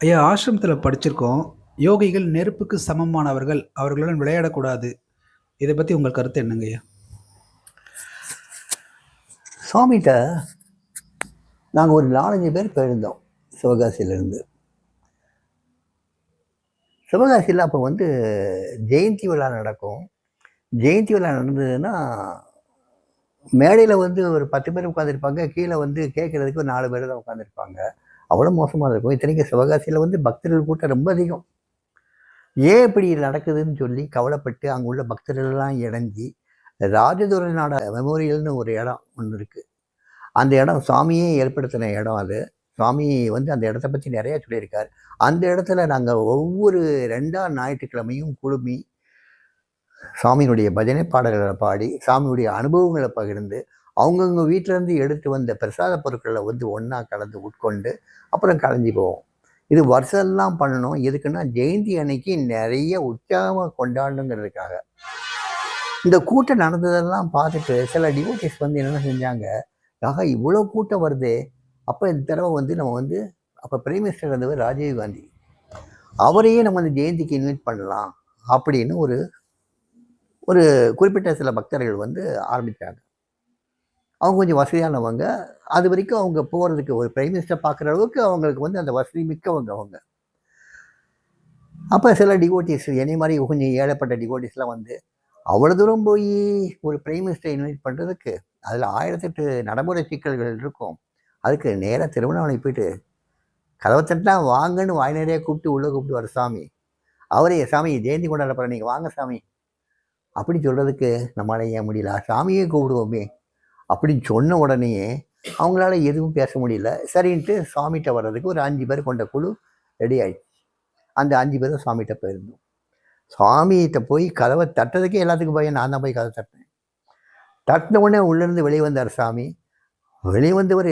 ஐயா ஆசிரமத்தில் படிச்சிருக்கோம். யோகிகள் நெருப்புக்கு சமமானவர்கள் அவர்களுடன் விளையாடக்கூடாது. இதை பற்றி உங்கள் கருத்து என்னங்க ஐயா? சுவாமிகிட்ட நாங்கள் ஒரு நாலஞ்சு பேர் போயிருந்தோம் சிவகாசியிலேருந்து. சிவகாசியில் அப்போ வந்து ஜெயந்தி விழா நடக்கும். ஜெயந்தி விழா நடந்ததுன்னா மேடையில் வந்து ஒரு பத்து பேர் உட்காந்துருப்பாங்க கீழே வந்து கேட்குறதுக்கு ஒரு நாலு பேர் தான் உட்காந்துருப்பாங்க அவ்வளோ மோசமாக இருக்கும். இத்தனைக்கும் சிவகாசியில் வந்து பக்தர்கள் கூட்டம் ரொம்ப அதிகம். ஏன் இப்படி நடக்குதுன்னு சொல்லி கவலைப்பட்டு அங்கே உள்ள பக்தர்கள்லாம் இணைஞ்சி ராஜதுரை நாட மெமோரியல்னு ஒரு இடம் ஒன்று இருக்குது அந்த இடம் சுவாமியே ஏற்படுத்தின இடம் அது. சுவாமி வந்து அந்த இடத்த பற்றி நிறையா சொல்லியிருக்கார். அந்த இடத்துல நாங்கள் ஒவ்வொரு ரெண்டாம் ஞாயிற்றுக்கிழமையும் குழுமி சாமியினுடைய பஜனை பாடல்களை பாடி சாமியுடைய அனுபவங்களை பகிர்ந்து அவங்கவுங்க வீட்டிலேருந்து எடுத்து வந்த பிரசாத பொருட்களை வந்து ஒன்றா கலந்து உட்கொண்டு அப்புறம் கலைஞ்சி போவோம். இது வருஷம்லாம் பண்ணணும். எதுக்குன்னா ஜெயந்தி அன்னைக்கு நிறைய உற்சாகமாக கொண்டாடணுங்கிறதுக்காக. இந்த கூட்டம் நடந்ததெல்லாம் பார்த்துட்டு சில டிவோட்டிஸ் வந்து என்னென்ன செஞ்சாங்க ஆக இவ்வளோ கூட்டம் வருதே. அப்போ இந்த தடவை வந்து நம்ம வந்து அப்போ பிரைம் மினிஸ்டர் இருந்தவர் ராஜீவ் காந்தி. அவரையே நம்ம அந்த ஜெயந்திக்கு இன்வைட் பண்ணலாம் அப்படின்னு ஒரு ஒரு குறிப்பிட்ட சில பக்தர்கள் வந்து ஆரம்பித்தாங்க அவங்க கொஞ்சம் வசதியானவங்க. அது வரைக்கும் அவங்க போகிறதுக்கு ஒரு பிரைம் மினிஸ்டர் பார்க்குற அளவுக்கு அவங்களுக்கு வந்து அந்த வசதி மிக்கவங்க அவங்க. அப்போ சில டிவோட்டிஸ் என்னை மாதிரி கொஞ்சம் ஏழப்பட்ட டிவோட்டிஸ்லாம் வந்து அவ்வளோ தூரம் போய் ஒரு பிரைம் மினிஸ்டர் இன்வைட் பண்ணுறதுக்கு அதில் ஆயிரத்தெட்டு நடைமுறை சிக்கல்கள் இருக்கும். அதுக்கு நேராக திருவண்ணாமலை போயிட்டு கதவை தட்டினா வாங்கன்னு வாய் கூப்பிட்டு உள்ளே கூப்பிட்டு வர சாமி. அவரே சாமி ஜெயந்தி கொண்டாட போகிற நீங்கள் வாங்க சாமி. அப்படி சொல்கிறதுக்கு நம்மளால ஏன் முடியல? சாமியே கூப்பிடுவோமே. அப்படின்னு சொன்ன உடனேயே அவங்களால எதுவும் பேச முடியல. சரின்ட்டு சாமிகிட்ட வர்றதுக்கு ஒரு அஞ்சு பேர் கொண்ட குழு ரெடி ஆயிடுச்சு. அந்த அஞ்சு பேரும் சாமிகிட்ட போயிருந்தோம். சாமிகிட்ட போய் கதவை தட்டதுக்கே எல்லாத்துக்கும் பையன் நான் தான் போய் கதை தட்டினேன். தட்டின உடனே உள்ளேருந்து வெளியே வந்தார் சாமி வெளியே வந்தவர்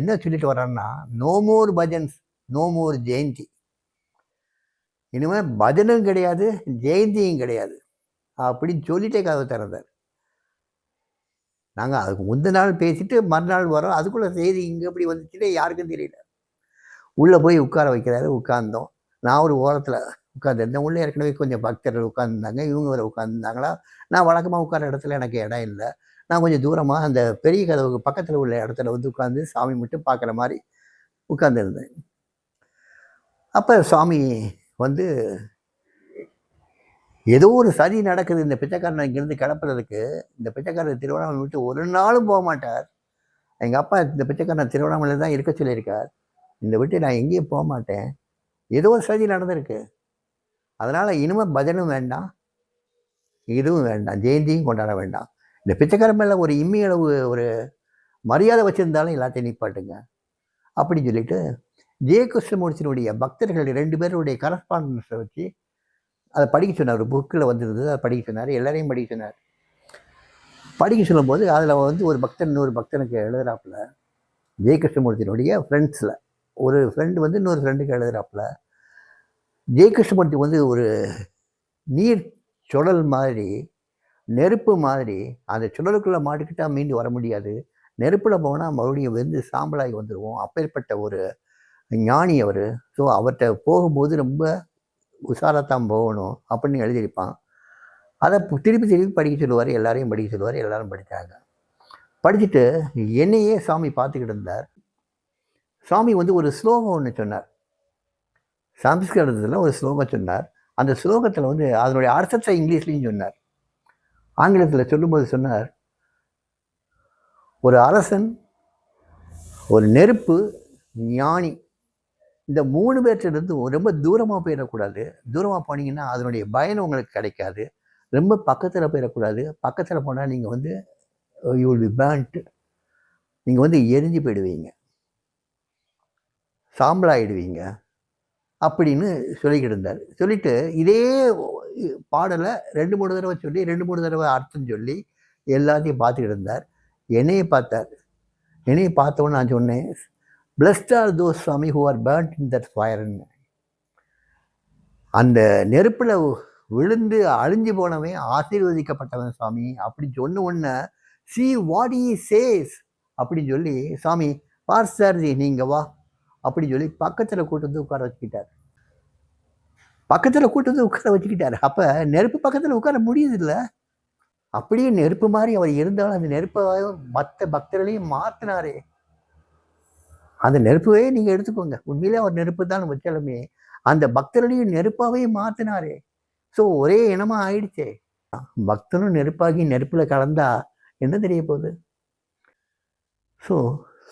என்ன சொல்லிட்டு வர்றாருன்னா no more bhajans no more Jayanti இனிமேல் பஜனும் கிடையாது ஜெயந்தியும் கிடையாது. அப்படின்னு சொல்லிட்டே கதவை திறந்தார். நாங்கள் அதுக்கு முந்த நாள் பேசிட்டு மறுநாள் வரோம். அதுக்குள்ளே செய்தி இங்கே எப்படி வந்துச்சுட்டே யாருக்கும் தெரியல. உள்ளே போய் உட்கார வைக்கிறாரு உட்கார்ந்தோம். நான் ஒரு ஓரத்தில் உட்காந்துருந்தேன் உள்ளே ஏற்கனவே கொஞ்சம் பக்தர்கள் உட்காந்துருந்தாங்க இவங்க வர உட்காந்துருந்தாங்களா நான் வழக்கமாக உட்கார இடத்துல எனக்கு இடம் இல்லை. நான் கொஞ்சம் தூரமாக அந்த பெரிய கதவுக்கு பக்கத்தில் உள்ள இடத்துல வந்து உட்காந்து சாமி மட்டும் பார்க்குற மாதிரி உட்காந்துருந்தேன் அப்போ சாமி வந்து ஏதோ ஒரு சதி நடக்குது. இந்த பிச்சைக்காரனை இங்கேருந்து கிளப்புறதுக்கு இந்த பிச்சைக்காரர் திருவண்ணாமலை விட்டு ஒரு நாளும் போக மாட்டார். எங்கள் அப்பா இந்த பிச்சைக்காரன் திருவண்ணாமலையில் தான் இருக்க சொல்லியிருக்கார். இந்த விட்டு நான் எங்கேயும் போக மாட்டேன். ஏதோ ஒரு சதி நடந்திருக்கு. அதனால் இனிமேல் பஜனும் வேண்டாம். இதுவும் வேண்டாம். ஜெயந்தியும் கொண்டாட வேண்டாம். இந்த பிச்சைக்காரன் மேலே ஒரு இம்மி அளவு ஒரு மரியாதை வச்சுருந்தாலும் எல்லாத்தையும் நிப்பாட்டுங்க. அப்படின்னு சொல்லிட்டு ஜெயகிருஷ்ணமூர்த்தியினுடைய பக்தர்கள் ரெண்டு பேருடைய கரஸ்பாண்டன்ஸை வச்சு அதை படிக்க சொன்னார் ஒரு புக்கில் வந்துருந்தது அதை படிக்க சொன்னார் எல்லாரையும் படிக்க சொன்னார். படிக்க சொல்லும்போது அதில் வந்து ஒரு பக்தன் இன்னொரு பக்தனுக்கு எழுதுறாப்புல ஜெய கிருஷ்ணமூர்த்தியினுடைய ஃப்ரெண்ட்ஸில் ஒரு ஃப்ரெண்டு வந்து இன்னொரு ஃப்ரெண்டுக்கு எழுதுறாப்புல ஜெய கிருஷ்ணமூர்த்தி வந்து ஒரு நீர் சுழல் மாதிரி நெருப்பு மாதிரி அந்த சுழலுக்குள்ளே மாட்டிக்கிட்டால் மீண்டு வர முடியாது. நெருப்பில் போனால் மறுபடியும் வெந்து சாம்பலாகி வந்துடுவோம் அப்பேற்பட்ட ஒரு ஞானி அவர். ஸோ அவர்கிட்ட போகும்போது ரொம்ப உஷாராத்தான் போகணும் அப்படின்னு எழுதியிருப்பான். அதை திருப்பி திருப்பி படிக்க சொல்லுவார் எல்லாரையும் படிக்க சொல்லுவார் எல்லாரும் படித்தாங்க படிச்சுட்டு என்னையே சாமி பார்த்துக்கிட்டு இருந்தார். சாமி வந்து ஒரு ஸ்லோகம் ஒன்று சொன்னார். சம்ஸ்கிருதத்தில் ஒரு ஸ்லோகம் சொன்னார். அந்த ஸ்லோகத்தில் வந்து அதனுடைய அர்த்தத்தை இங்கிலீஷ்லேயும் சொன்னார். ஆங்கிலத்தில் சொல்லும்போது சொன்னார் ஒரு அரசன் ஒரு நெருப்பு ஞானி இந்த மூணு பேர்த்திலிருந்து ரொம்ப தூரமாக போயிடக்கூடாது. தூரமாக போனீங்கன்னா அதனுடைய பயன் உங்களுக்கு கிடைக்காது. ரொம்ப பக்கத்தில் போயிடக்கூடாது. பக்கத்தில் போனால் நீங்கள் வந்து யூ வில் பி பேண்ட் நீங்கள் வந்து எரிஞ்சு போயிடுவீங்க. சாம்பலாயிடுவீங்க. அப்படின்னு சொல்லிக்கிட்டு இருந்தார். சொல்லிட்டு இதே பாடலை ரெண்டு மூணு தடவை சொல்லி ரெண்டு மூணு தடவை அர்த்தம் சொல்லி எல்லாத்தையும் பார்த்துக்கிட்டு இருந்தார். என்னையை பார்த்தார். என்னையை பார்த்தவொன்னு நான் சொன்னேன் blessed are those swami who are burnt in that ஃபயர்ன்னு அந்த நெருப்பில் விழுந்து அழிஞ்சு போனவன் ஆசீர்வதிக்கப்பட்டவன் சுவாமி. அப்படி சொன்ன உடனே சி வாட் ஈ சேஸ் அப்படின்னு சொல்லி சாமி பார் சார்ஜி நீங்கள் வா அப்படி சொல்லி பக்கத்தில் கூட்டு வந்து உட்கார வச்சுக்கிட்டார். பக்கத்தில் கூட்டு வந்து உட்கார வச்சுக்கிட்டார். அப்போ நெருப்பு பக்கத்தில் உட்கார முடியுதில்ல? அப்படியே நெருப்பு மாதிரி அவர் இருந்தாலும் அந்த நெருப்பை மற்ற பக்தர்களையும் மாற்றினாரே அந்த நெருப்பவே நீங்கள் எடுத்துக்கோங்க. உண்மையிலே அவர் நெருப்பு தான் வச்சாலுமே. அந்த பக்தர்களையும் நெருப்பாகவே மாற்றினாரே ஸோ ஒரே இனமாக ஆயிடுச்சே. பக்தனும் நெருப்பாகி நெருப்பில் கலந்தா என்ன தெரிய போகுது? ஸோ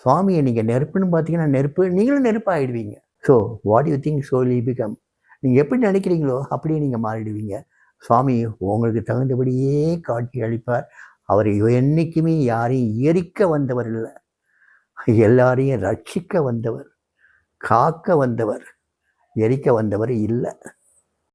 சுவாமியை நீங்கள் நெருப்புன்னு பார்த்தீங்கன்னா நெருப்பு நீங்களும் நெருப்பாகிடுவீங்க ஸோ வாட் யூ திங்க் சோலி பிகம் நீங்கள் எப்படி நினைக்கிறீங்களோ அப்படியே நீங்கள் மாறிடுவீங்க. சுவாமி உங்களுக்கு தகுந்தபடியே காட்சி அளிப்பார். அவர் என்றைக்குமே யாரையும் எரிக்க வந்தவர் இல்லை. எல்லாரையும் ரட்சிக்க வந்தவர் காக்க வந்தவர் எரிக்க வந்தவர் இல்லை.